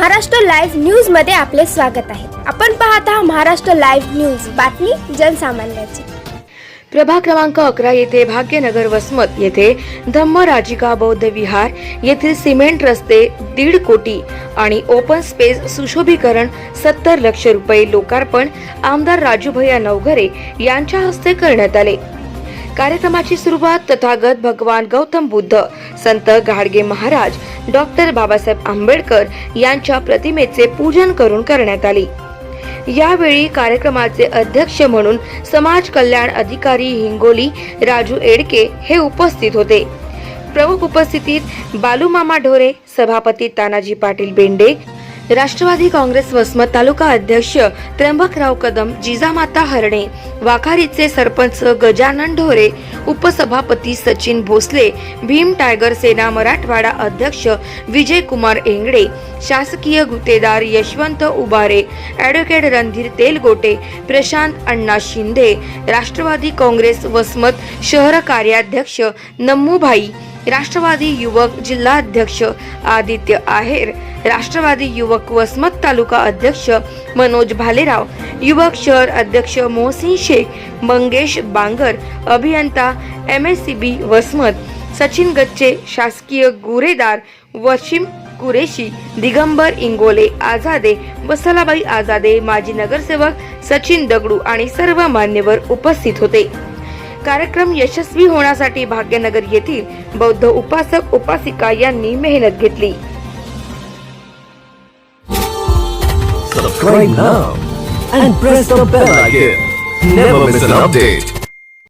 Maharashtra live न्यूजमध्ये आपले स्वागत आहे. आपण पाहत आहात महाराष्ट्र लाईव्ह न्यूज. बातमी जनसामान्याची. प्रभाग क्रमांक अकरा येथे भाग्यनगर वसमत येथे धम्म राजिका बौद्ध विहार येथील सिमेंट रस्ते दीड कोटी आणि ओपन स्पेस सुशोभीकरण सत्तर लक्ष रुपये लोकार्पण आमदार राजूभैया नवघरे यांच्या हस्ते करण्यात आले. कार्यक्रमाची सुरुवात तथागत भगवान गौतम बुद्ध संत गाडगे महाराज डॉक्टर बाबासाहेब आंबेडकर यांच्या प्रतिमेचे पूजन करून करण्यात आली. यावेळी कार्यक्रमाचे अध्यक्ष म्हणून समाज कल्याण अधिकारी हिंगोली राजू एडके हे उपस्थित होते. प्रमुख उपस्थितीत बालूमामा ढोरे सभापती तानाजी पाटील बेंडे राष्ट्रवादी काँग्रेस वसमत तालुका अध्यक्ष त्र्यंबकराव कदम जिजामाता हरणे वाखारीचे सरपंच गजानन ढोरे उपसभापती सचिन भोसले भीम टायगर सेना मराठवाडा अध्यक्ष विजय कुमार एंगडे शासकीय गुत्तेदार यशवंत उबारे ॲडव्होकेट रणधीर तेलगोटे प्रशांत अण्णा शिंदे राष्ट्रवादी काँग्रेस वसमत शहर कार्याध्यक्ष नम्मूभाई राष्ट्रवादी युवक जिल्हाध्यक्ष आदित्य आहेर राष्ट्रवादी युवक वसमत तालुका अध्यक्ष मनोज भालेराव युवक शहर अध्यक्ष मोहसिन शेख मंगेश बांगर अभियंता M S C B Vasmat Sachin Gacche शासकीय गुरेदार वशिम कुरेशी दिगंबर इंगोले आझादे वसलाबाई आझादे माजी नगरसेवक सचिन दगडू आणि सर्व मान्यवर उपस्थित होते. कार्यक्रम यशस्वी होण्यासाठी भाग्यनगर येथील बौद्ध उपासक उपासिका यांनी मेहनत घेतली Subscribe now and press the bell icon. Never miss an update.